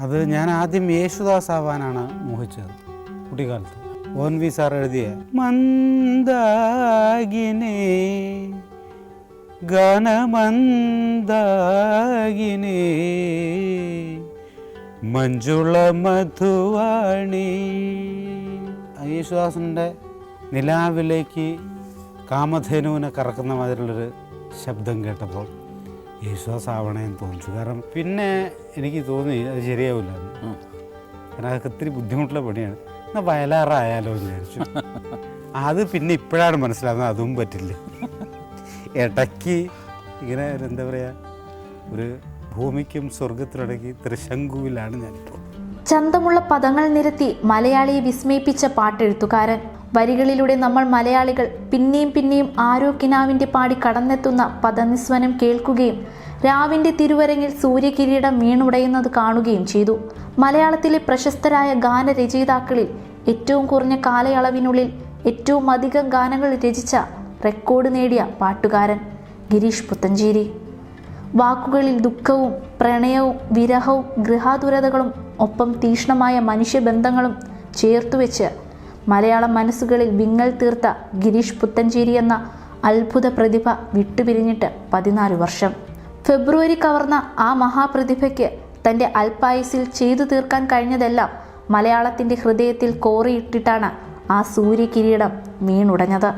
അത് ഞാൻ ആദ്യം യേശുദാസ് ആവാനാണ് മോഹിച്ചത് കുട്ടിക്കാലത്ത്. ഓൻ വി സാർ എഴുതിയ മന്ദാകിനെ ഗാനമന്ദാകിനെ മഞ്ജുള മധുവാണി. യേശുദാസിന്റെ നിലാവിലേക്ക് കാമധേനുവിനെ കറക്കുന്ന മാതിരിയുള്ളൊരു ശബ്ദം കേട്ടപ്പോൾ യേശുദാസ് ആവണേന്ന് തോന്നിച്ചു കാരണം പിന്നെ എനിക്ക് തോന്നി അത് ശരിയാവില്ല. കാരണം അതൊക്കെ ഇത്തിരി ബുദ്ധിമുട്ടുള്ള പണിയാണ്. എന്നാൽ വയലാറായാലോ എന്ന് വിചാരിച്ചു. അത് പിന്നെ ഇപ്പോഴാണ് മനസ്സിലാവുന്നത് അതും പറ്റില്ല. ഇടയ്ക്ക് ഇങ്ങനെ എന്താ പറയുക ഒരു ഭൂമിക്കും സ്വർഗത്തിനിടയ്ക്ക് ത്രിശങ്കുവിലാണ് ഞാനിപ്പോൾ. ചന്തമുള്ള പദങ്ങൾ നിരത്തി മലയാളിയെ വിസ്മയിപ്പിച്ച പാട്ടെഴുത്തുകാരൻ വരികളിലൂടെ നമ്മൾ മലയാളികൾ പിന്നെയും പിന്നെയും ആരോ കിനാവിന്റെ പാടി കടന്നെത്തുന്ന പദനിസ്വനം കേൾക്കുകയും രാവിന്റെ തിരുവരങ്ങിൽ സൂര്യകിരീടം വീണുടയുന്നത് കാണുകയും ചെയ്തു. മലയാളത്തിലെ പ്രശസ്തരായ ഗാനരചയിതാക്കളിൽ ഏറ്റവും കുറഞ്ഞ കാലയളവിനുള്ളിൽ ഏറ്റവും അധികം ഗാനങ്ങൾ രചിച്ച റെക്കോർഡ് നേടിയ പാട്ടുകാരൻ ഗിരീഷ് പുത്തഞ്ചേരി. വാക്കുകളിൽ ദുഃഖവും പ്രണയവും വിരഹവും ഗൃഹാതുരതകളും ഒപ്പം തീഷ്ണമായ മനുഷ്യബന്ധങ്ങളും ചേർത്തുവെച്ച് മലയാള മനസ്സുകളിൽ വിങ്ങൽ തീർത്ത ഗിരീഷ് പുത്തഞ്ചേരി എന്ന അത്ഭുത പ്രതിഭ വിട്ടുപിരിഞ്ഞിട്ട് പതിനാല് വർഷം. ഫെബ്രുവരി കവർന്ന ആ മഹാപ്രതിഭയ്ക്ക് തന്റെ അൽപായുസിൽ ചെയ്തു തീർക്കാൻ കഴിഞ്ഞതെല്ലാം മലയാളത്തിന്റെ ഹൃദയത്തിൽ കോറിയിട്ടിട്ടാണ് ആ സൂര്യകിരീടം വീണുടഞ്ഞത്.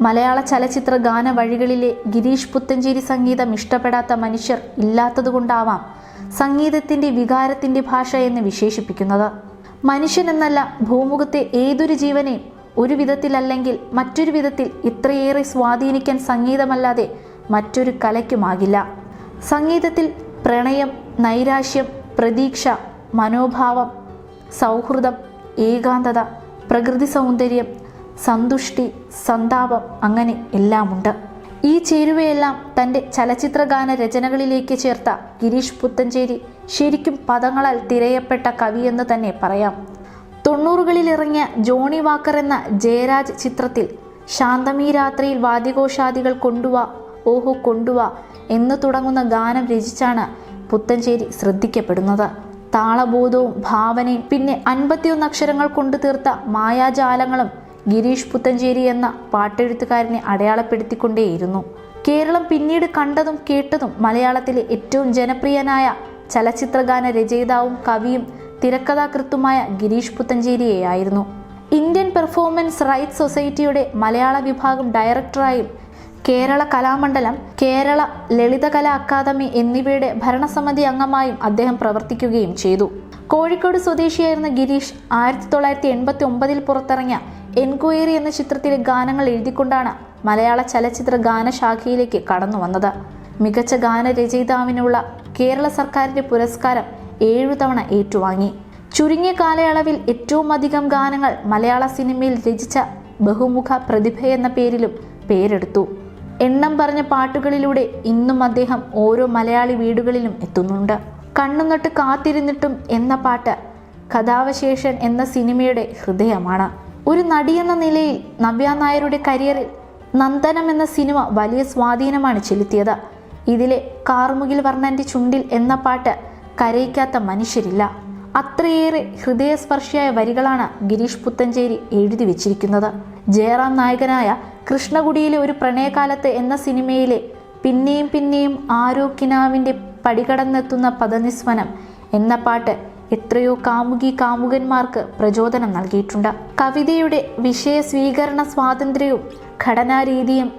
മലയാള ചലച്ചിത്ര ഗാന വഴികളിലെ ഗിരീഷ് പുത്തഞ്ചേരി സംഗീതം ഇഷ്ടപ്പെടാത്ത മനുഷ്യർ ഇല്ലാത്തതുകൊണ്ടാവാം സംഗീതത്തിന്റെ വികാരത്തിന്റെ ഭാഷ എന്ന് വിശേഷിപ്പിക്കുന്നത്. മനുഷ്യൻ എന്നല്ല ഭൂമുഖത്തെ ഏതൊരു ജീവനെയും ഒരു വിധത്തിലല്ലെങ്കിൽ മറ്റൊരു വിധത്തിൽ ഇത്രയേറെ സ്വാധീനിക്കാൻ സംഗീതമല്ലാതെ മറ്റൊരു കലയ്ക്കുമാകില്ല. സംഗീതത്തിൽ പ്രണയം നൈരാശ്യം പ്രതീക്ഷ മനോഭാവം സൗഹൃദം ഏകാന്തത പ്രകൃതി സൗന്ദര്യം സന്തുഷ്ടി സന്താപം അങ്ങനെ എല്ലാമുണ്ട്. ഈ ചേരുവയെല്ലാം തന്റെ ചലച്ചിത്രഗാന രചനകളിലേക്ക് ചേർത്ത ഗിരീഷ് പുത്തഞ്ചേരി ശരിക്കും പദങ്ങളാൽ തിരയപ്പെട്ട കവിയെന്ന് തന്നെ പറയാം. തൊണ്ണൂറുകളിൽ ഇറങ്ങിയ ജോണി വാക്കർ എന്ന ജയരാജ് ചിത്രത്തിൽ ശാന്തമീ രാത്രിയിൽ വാദ്യഘോഷാദികൾ കൊണ്ടുവാ ഓഹോ കൊണ്ടുവാ എന്ന് തുടങ്ങുന്ന ഗാനം രചിച്ചാണ് പുത്തഞ്ചേരി ശ്രദ്ധിക്കപ്പെടുന്നത്. താളബോധവും ഭാവനയും പിന്നെ അൻപത്തിയൊന്ന് അക്ഷരങ്ങൾ കൊണ്ടു തീർത്ത മായാജാലങ്ങളും ഗിരീഷ് പുത്തഞ്ചേരി എന്ന പാട്ടെഴുത്തുകാരനെ അടയാളപ്പെടുത്തിക്കൊണ്ടേയിരുന്നു. കേരളം പിന്നീട് കണ്ടതും കേട്ടതും മലയാളത്തിലെ ഏറ്റവും ജനപ്രിയനായ ചലച്ചിത്രഗാന രചയിതാവും കവിയും തിരക്കഥാകൃത്തുമായ ഗിരീഷ് പുത്തഞ്ചേരിയെയായിരുന്നു. ഇന്ത്യൻ പെർഫോമൻസ് റൈറ്റ്സ് സൊസൈറ്റിയുടെ മലയാള വിഭാഗം ഡയറക്ടറായും കേരള കലാമണ്ഡലം കേരള ലളിതകലാ അക്കാദമി എന്നിവയുടെ ഭരണസമിതി അംഗമായും അദ്ദേഹം പ്രവർത്തിക്കുകയും ചെയ്തു. കോഴിക്കോട് സ്വദേശിയായിരുന്ന ഗിരീഷ് ആയിരത്തി തൊള്ളായിരത്തി എൺപത്തി ഒമ്പതിൽ പുറത്തിറങ്ങിയ എൻക്വയറി എന്ന ചിത്രത്തിലെ ഗാനങ്ങൾ എഴുതിക്കൊണ്ടാണ് മലയാള ചലച്ചിത്ര ഗാനശാഖയിലേക്ക് കടന്നു വന്നത്. മികച്ച ഗാനരചയിതാവിനുള്ള കേരള സർക്കാരിന്റെ പുരസ്കാരം ഏഴു തവണ ഏറ്റുവാങ്ങി. ചുരുങ്ങിയ കാലയളവിൽ ഏറ്റവും അധികം ഗാനങ്ങൾ മലയാള സിനിമയിൽ രചിച്ച ബഹുമുഖ പ്രതിഭയെന്ന പേരിലും പേരെടുത്തു. എണ്ണം പറഞ്ഞ പാട്ടുകളിലൂടെ ഇന്നും അദ്ദേഹം ഓരോ മലയാളി വീടുകളിലും എത്തുന്നുണ്ട്. കണ്ണുനട്ട് കാത്തിരുന്നിട്ടും എന്ന പാട്ട് കഥാവശേഷൻ എന്ന സിനിമയുടെ ഹൃദയമാണ്. ഒരു നടിയെന്ന നിലയിൽ നവ്യ നായരുടെ കരിയറിൽ നന്ദനം എന്ന സിനിമ വലിയ സ്വാധീനമാണ് ചെലുത്തിയത്. ഇതിലെ കാർമുകിൽ വർണന്റെ ചുണ്ടിൽ എന്ന പാട്ട് കരയിക്കാത്ത മനുഷ്യരില്ല. അത്രയേറെ ഹൃദയസ്പർശിയായ വരികളാണ് ഗിരീഷ് പുത്തഞ്ചേരി എഴുതി വെച്ചിരിക്കുന്നത്. ജയറാം നായകനായ കൃഷ്ണകുടിയിലെ ഒരു പ്രണയകാലത്ത് എന്ന സിനിമയിലെ പിന്നെയും പിന്നെയും ആരോഗ്യനാവിന്റെ പടികടന്നെത്തുന്ന പദനിസ്വനം എന്ന പാട്ട് എത്രയോ കാമുകി കാമുകന്മാർക്ക് പ്രചോദനം നൽകിയിട്ടുണ്ട്. കവിതയുടെ വിഷയ സ്വീകരണ സ്വാതന്ത്ര്യവും ഘടനാരീതിയും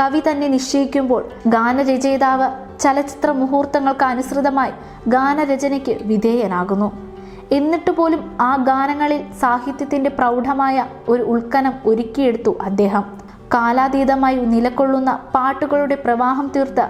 കവി തന്നെ നിശ്ചയിക്കുമ്പോൾ ഗാനരചയിതാവ് ചലച്ചിത്ര മുഹൂർത്തങ്ങൾക്ക് അനുസൃതമായി ഗാനരചനയ്ക്ക് വിധേയനാകുന്നു. എന്നിട്ട് പോലും ആ ഗാനങ്ങളിൽ സാഹിത്യത്തിന്റെ പ്രൗഢമായ ഒരു ഉൾക്കനം ഒരുക്കിയെടുത്തു അദ്ദേഹം. കാലാതീതമായി നിലകൊള്ളുന്ന പാട്ടുകളുടെ പ്രവാഹം തീർത്ത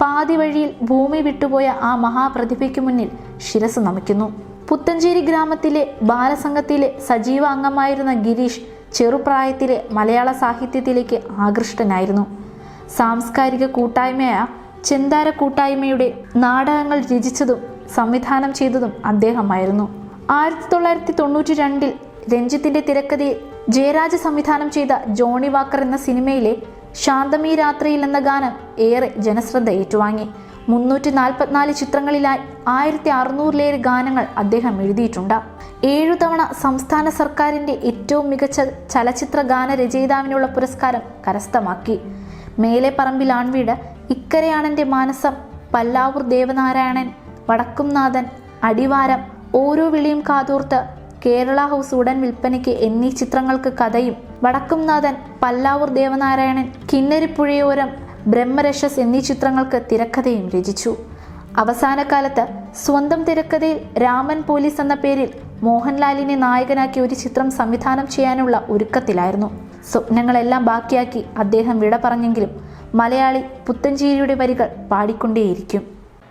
പാതി വഴിയിൽ ഭൂമി വിട്ടുപോയ ആ മഹാപ്രതിഭയ്ക്ക് മുന്നിൽ ശിരസ് നമിക്കുന്നു. പുത്തഞ്ചേരി ഗ്രാമത്തിലെ ബാലസംഘത്തിലെ സജീവ അംഗമായിരുന്ന ഗിരീഷ് ചെറുപ്രായത്തിലെ മലയാള സാഹിത്യത്തിലേക്ക് ആകൃഷ്ടനായിരുന്നു. സാംസ്കാരിക കൂട്ടായ്മയായ ചെന്താര കൂട്ടായ്മയുടെ നാടകങ്ങൾ രചിച്ചതും സംവിധാനം ചെയ്തതും അദ്ദേഹമായിരുന്നു. ആയിരത്തി തൊള്ളായിരത്തി തൊണ്ണൂറ്റി രണ്ടിൽ രഞ്ജിത്തിന്റെ തിരക്കഥയിൽ ജയരാജ് സംവിധാനം ചെയ്ത ജോണി വാക്കർ എന്ന സിനിമയിലെ ശാന്തമീ രാത്രിയിൽ എന്ന ഗാനം ഏറെ ജനശ്രദ്ധ ഏറ്റുവാങ്ങി. മുന്നൂറ്റി നാൽപ്പത്തിനാല് ചിത്രങ്ങളിലായി ആയിരത്തി അറുന്നൂറിലേറെ ഗാനങ്ങൾ അദ്ദേഹം എഴുതിയിട്ടുണ്ട്. ഏഴു തവണ സംസ്ഥാന സർക്കാരിന്റെ ഏറ്റവും മികച്ച ചലച്ചിത്ര ഗാന രചയിതാവിനുള്ള പുരസ്കാരം കരസ്ഥമാക്കി. മേലെ പറമ്പിൽ ആൺവീട് ഇക്കരയാണന്റെ മാനസം പല്ലാവൂർ ദേവനാരായണൻ വടക്കുംനാഥൻ അടിവാരം ഓരോ വിളിയും കാതോർത്ത് കേരള ഹൗസ് ഉടൻ വിൽപ്പനയ്ക്ക് എന്നീ ചിത്രങ്ങൾക്ക് കഥയും വടക്കുംനാഥൻ പല്ലാവൂർ ദേവനാരായണൻ കിന്നരിപ്പുഴയോരം ബ്രഹ്മരക്ഷസ് എന്നീ ചിത്രങ്ങൾക്ക് തിരക്കഥയും രചിച്ചു. അവസാന കാലത്ത് സ്വന്തം തിരക്കഥയിൽ രാമൻ പോലീസ് എന്ന പേരിൽ മോഹൻലാലിനെ നായകനാക്കി ഒരു ചിത്രം സംവിധാനം ചെയ്യാനുള്ള ഒരുക്കത്തിലായിരുന്നു. സ്വപ്നങ്ങളെല്ലാം ബാക്കിയാക്കി അദ്ദേഹം വിട പറഞ്ഞെങ്കിലും മലയാളി പുത്തഞ്ചേരിയുടെ വരികൾ പാടിക്കൊണ്ടേയിരിക്കും.